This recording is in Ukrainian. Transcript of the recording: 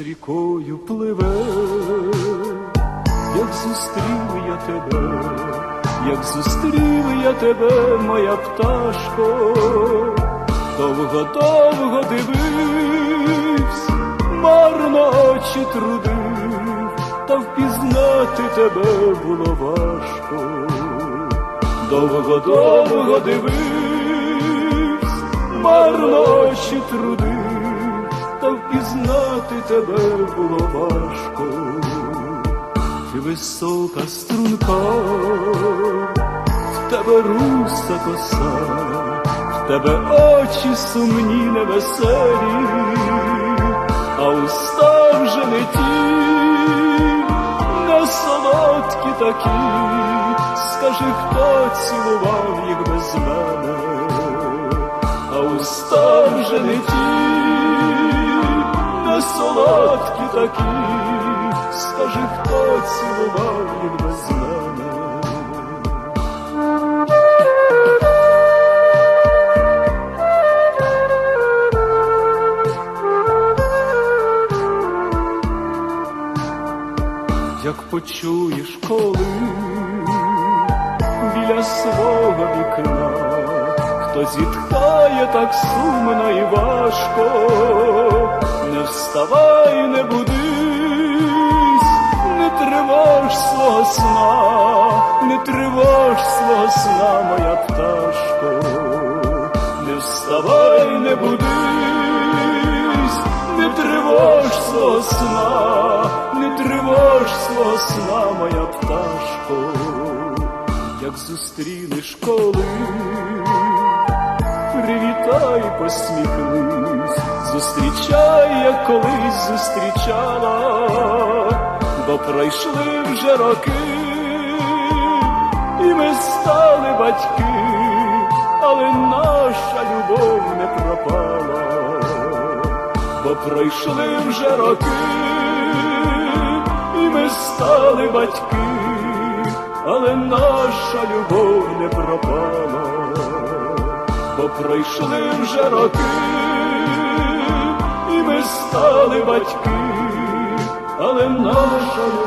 рікою пливе, як зустрів я тебе, як зустрів я тебе, моя пташко, довго-довго дивився, марно очі трудив, та впізнати тебе було важко. Довго-довго дивився, марно очі трудив, впізнати тебе було важко. Ти висока струнка, в тебе руса коса, в тебе очі сумні невеселі, а уста вже не ті, не солодкі такі, скажи, хто цілував їх без мене, а уста вже не ті, солодкі такі, скажи, хто цілував їх без мене. як почуєш, коли біля свого вікна хто зітхає так сумно і важко, вставай, не будись, не тривож свого сна, не тривож свого сна, моя пташко, не вставай, не будись, не тривож свого сна, не тривож свого сна, моя пташко, як зустрінеш коли, привітай, посміхнись, зустрічай, як колись зустрічала, бо пройшли вже роки, і ми стали батьки, але наша любов не пропала. Бо пройшли вже роки, і ми стали батьки, але наша любов не пропала, бо пройшли вже роки, і ми стали батьки, але наша